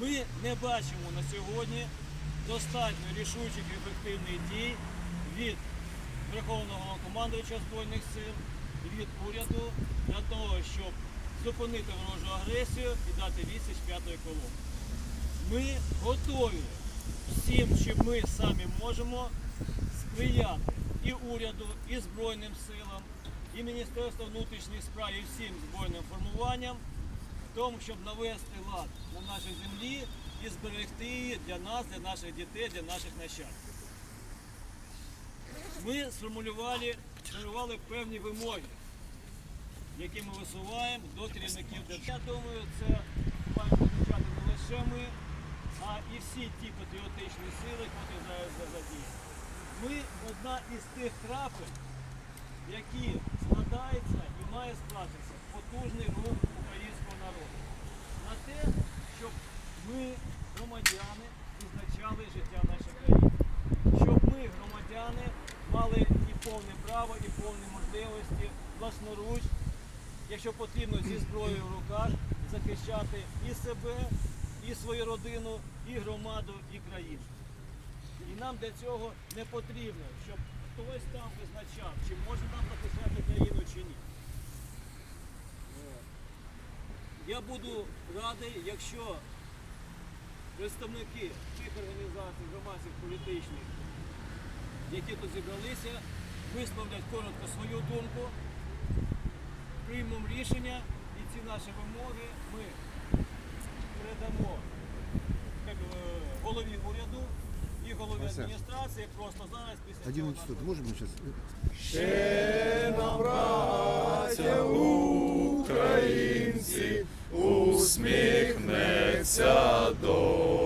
Ми не бачимо на сьогодні достатньо рішучих і ефективних дій від Верховного командувача Збройних сил, від уряду для того, щоб зупинити ворожу агресію і дати відсіч п'ятої колони. Ми готові всім, чим ми самі можемо сприяти і уряду, і Збройним силам, і Міністерству внутрішніх справ, і всім збройним формуванням тому, щоб навести лад на нашій землі і зберегти її для нас, для наших дітей, для наших нащадків. Ми сформулювали, сформулювали певні вимоги, які ми висуваємо до керівників держави. Я думаю, це мають помічати не лише ми, а і всі ті патріотичні сили, які зараз задіяні. Ми одна із тих крапель, які складаються і має склатися потужний рух народу на те, щоб ми, громадяни, визначали життя нашої країни, щоб ми, громадяни, мали і повне право, і повні можливості власноруч, якщо потрібно зі зброєю в руках, захищати і себе, і свою родину, і громаду, і країну. І нам для цього не потрібно, щоб хтось там визначав, чи може нам захищати країну чи ні. От. Я буду радий, якщо представники тих організацій, громадських політичних, які тут зібралися, висловлять коротко свою думку, приймемо рішення і ці наші вимоги ми передамо е, голові уряду і голові адміністрації просто зараз після цього 11 нашого- можем мы сейчас? українці, усміхнеться доля,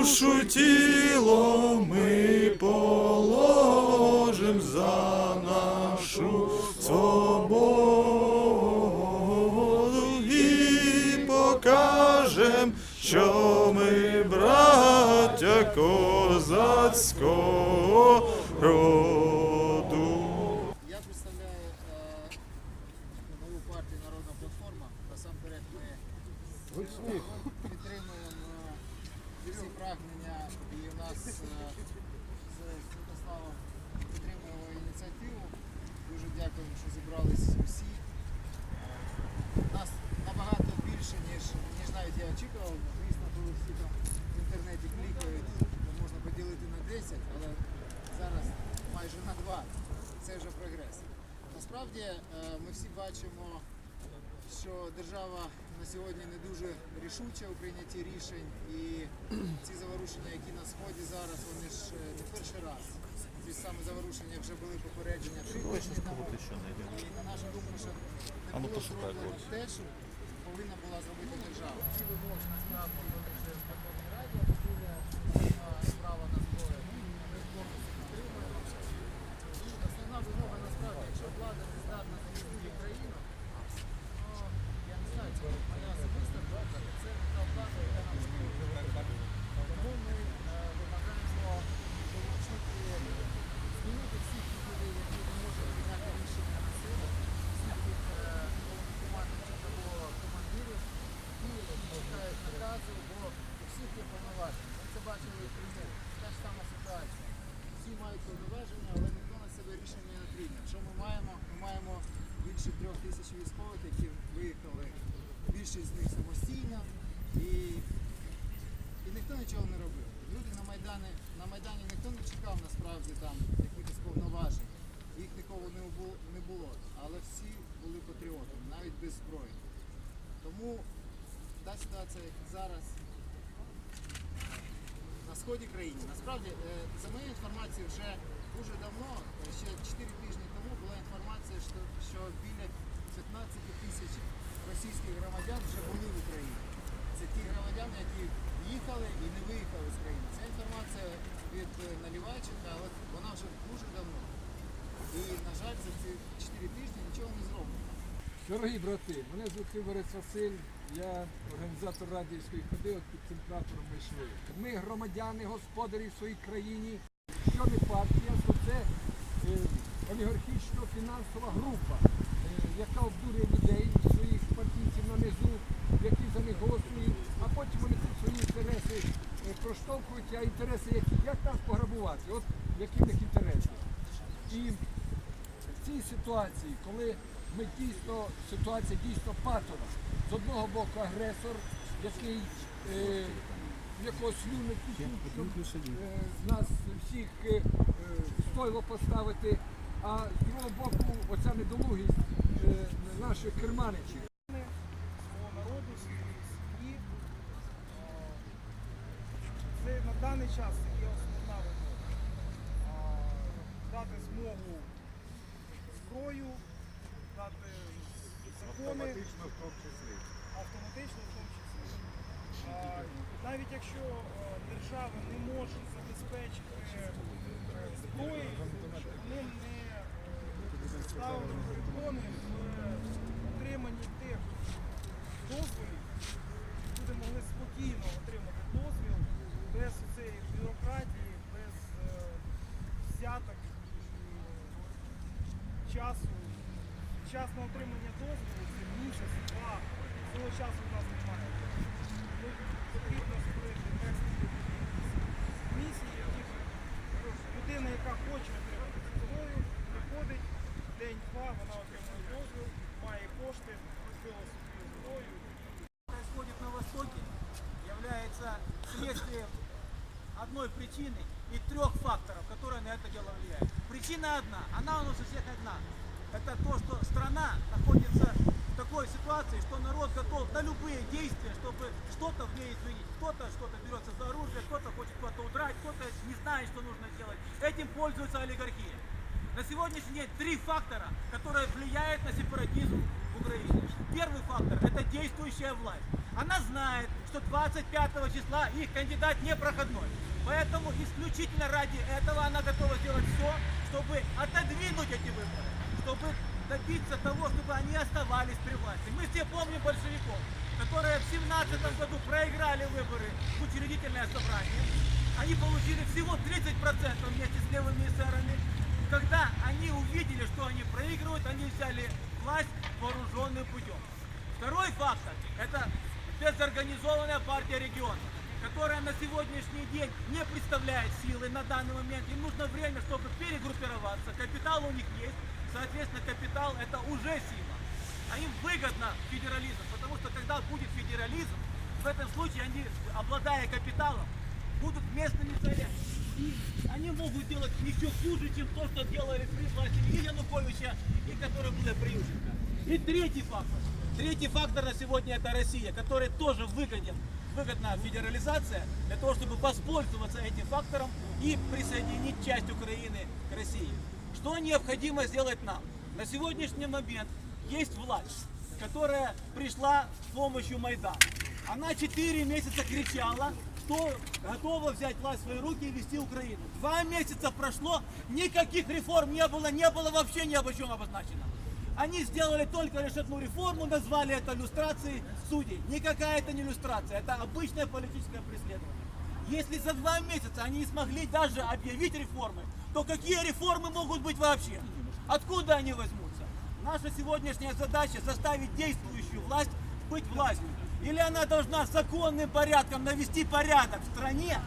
Душу тіло ми положим за нашу свободу і покажем, що ми браття козацького роду. Я представляю е, нову партію Народна платформа. Насамперед ми підтримуємо е, всі прагнення і у нас е, з Святославом підтримуємо ініціативу. Дуже дякуємо, що зібрались усі. Нас набагато більше, ніж, ніж навіть я очікував. Звісно, коли всі там в інтернеті клікають, то можна поділити на 10, але зараз майже на 2. Це вже прогрес. Насправді е, ми всі бачимо, що держава на сьогодні не дуже рішуча у прийнятті рішень, і ці заворушення, які на сході зараз, вони ж е, не перший раз. Ці саме заворушення вже були попередження три тижні тому. І на нашу думку, що не було зроблено те, що повинна була зробити держава. Ці вимоги насправді вони вже в Верховній Раді обговорює справа на зброю. Ми повністю підтримуємо. І основна вимога насправді, якщо влада не здатна захистити країну, то я не знаю, це моя особиста думка, це та влада, яка нам служить. Тому ми е, вимагаємо долучити, змінити всіх людей, які не можуть прийняти рішення на силу, всіх тих е, командуючих або командирів, які чекають наказу, бо у всіх є повноваження. Ми це бачили і в Криму. Та ж сама ситуація. Всі мають повноваження, але ніхто на себе рішення не прийняв. Що ми маємо? Ми маємо більше трьох тисяч військових, які виїхали. Більшість з них самостійно і, і ніхто нічого не робив. Люди на Майдані, на Майдані ніхто не чекав насправді там якихось повноважень. Їх ніколи не було. Але всі були патріотами, навіть без зброї. Тому та ситуація, як зараз на сході країни. Насправді, е, за моєю інформацією, вже дуже давно, е, ще 4 тижні тому, була інформація, що біля 15 тисяч російських громадян вже були в Україні. Це ті громадяни, які їхали і не виїхали з країни. Ця інформація від е, Налівайченка, але вона вже дуже давно. Дорогі брати, мене звуть Борис Василь, я організатор радіївської ходи, от під цим прапором ми громадяни, господарі в своїй країні. Що не партія, то це е, олігархічно-фінансова група, е, яка обдурює людей, своїх партійців на низу, які за них голосують, а потім вони ці свої інтереси е, проштовхують, а інтереси які? Як нас пограбувати? От які них інтереси. І в цій ситуації, коли ми дійсно, ситуація дійсно патова. З одного боку агресор, який е, в якого слюни щоб е, нас всіх е, е, стойло поставити, а з другого боку оця недолугість е, наших керманичів. Це на даний час є основна вимога. Дати змогу зброю, дати закони. Автоматично в тому числі. Автоматично в тому числі. А, Навіть якщо е, держава не може забезпечити е, зброєю, вони не е, ставили кордони в отриманні тих дозволів, люди могли спокійно отримати дозвіл без цієї бюрократії, без взяток і часу. Час на отримання дозволу це місяць, два. Цього часу в нас немає. Потрібно місії, які людина, яка хоче отримати цю зброю, приходить день-два, вона отримує дозвіл, має кошти, купила собі зброю происходит на Востоке, является следствием одной причины и трех факторов, которые на это дело влияют. Причина одна, она у нас у всех одна. Это то, что страна находится в такой ситуации, что народ готов на любые действия, чтобы что-то в ней изменить. Кто-то что-то берется за оружие, кто-то хочет куда-то удрать, кто-то не знает, что нужно делать. Этим пользуется олигархия. На сегодняшний день три фактора, которые влияют на сепаратизм в Украине. Первый фактор – это действующая власть. Она знает, что 25 числа их кандидат непроходной. Поэтому исключительно ради этого она готова сделать все, чтобы отодвинуть эти выборы, чтобы добиться того, чтобы они оставались при власти. Мы все помним большевиков, которые в 17 году проиграли выборы в учредительное собрание. Они получили всего 30% вместе с левыми эсерами. Когда они увидели, что они проигрывают, они взяли власть вооруженным путем. Второй фактор – это дезорганизованная партия региона, которая на сегодняшний день не представляет силы на данный момент. Им нужно время, чтобы перегруппироваться. Капитал у них есть, соответственно, капитал – это уже сила. А им выгодно федерализм, потому что когда будет федерализм, в этом случае они, обладая капиталом, будут местными царями. И они могут делать еще хуже, чем то, что делали при власти и Януковича, и которые были при Ющенко. И третий фактор. Третий фактор на сегодня это Россия, которой тоже выгоден, выгодна федерализация для того, чтобы воспользоваться этим фактором и присоединить часть Украины к России. Что необходимо сделать нам? На сегодняшний момент есть власть, которая пришла с помощью Майдана. Она 4 месяца кричала, что готова взять власть в свои руки и вести Украину. Два месяца прошло, никаких реформ не было, не было вообще ни об чем обозначено. Они сделали только лишь одну реформу, назвали это иллюстрацией судей. Никакая это не иллюстрация, это обычное политическое преследование. Если за два месяца они не смогли даже объявить реформы, то какие реформы могут быть вообще? Откуда они возьмутся? Наша сегодняшняя задача заставить действующую власть быть властью. Или она должна законным порядком навести порядок в стране,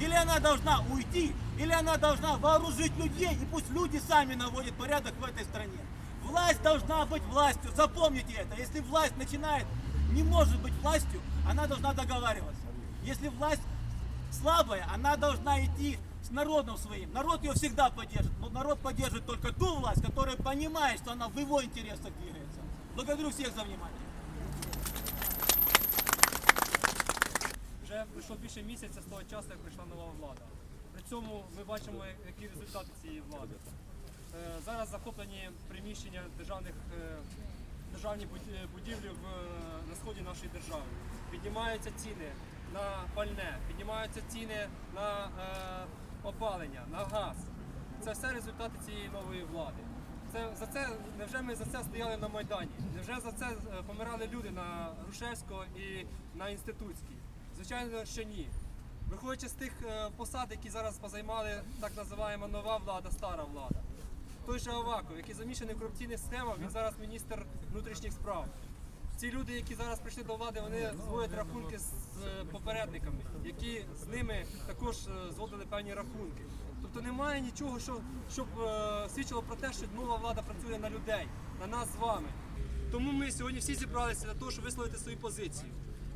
или она должна уйти, или она должна вооружить людей, и пусть люди сами наводят порядок в этой стране. Власть должна быть властью, запомните это. Если власть начинает, не может быть властью, она должна договариваться. Если власть слабая, она должна идти с народом своим. Народ ее всегда поддержит, но народ поддержит только ту власть, которая понимает, что она в его интересах двигается. Благодарю всех за внимание. Вже пройшло більше місяця з того часу, як прийшла нова влада. При цьому ми бачимо, які результати цієї влади. Е, Зараз захоплені приміщення державних, е, державні е, будівлі в, на сході нашої держави. Піднімаються ціни на пальне, піднімаються ціни на е, опалення, на газ. Це все результати цієї нової влади. Це за це невже ми за це стояли на майдані? Невже за це е, помирали люди на Грушевського і на інститутській? Звичайно, що ні. Виходячи з тих е, посад, які зараз позаймали так називаємо нова влада, стара влада. Той же Аваков, який замішаний в корупційних схемах, він зараз міністр внутрішніх справ. Ці люди, які зараз прийшли до влади, вони зводять рахунки з попередниками, які з ними також е, зводили певні рахунки. Тобто немає нічого, що, щоб е, свідчило про те, що нова влада працює на людей, на нас з вами. Тому ми сьогодні всі зібралися для того, щоб висловити свою позицію,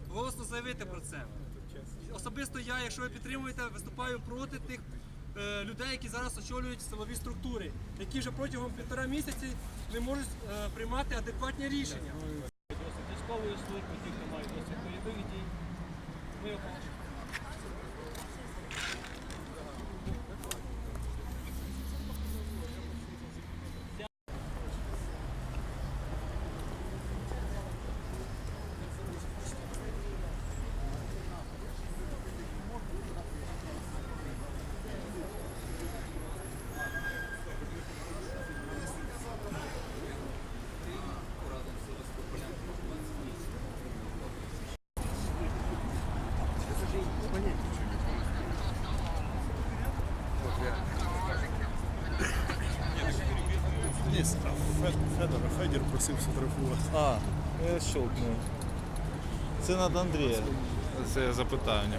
голосно заявити про це. Особисто я, якщо ви підтримуєте, виступаю проти тих е, людей, які зараз очолюють силові структури, які вже протягом півтора місяці не можуть е, приймати адекватні рішення. Військової служби, ті, хто мають досвід бойових дій. Ми оголошуємо. Ні, Федор, Федір просив сфотографувати. А, я щелкнув. Це над Андрія. Це запитання.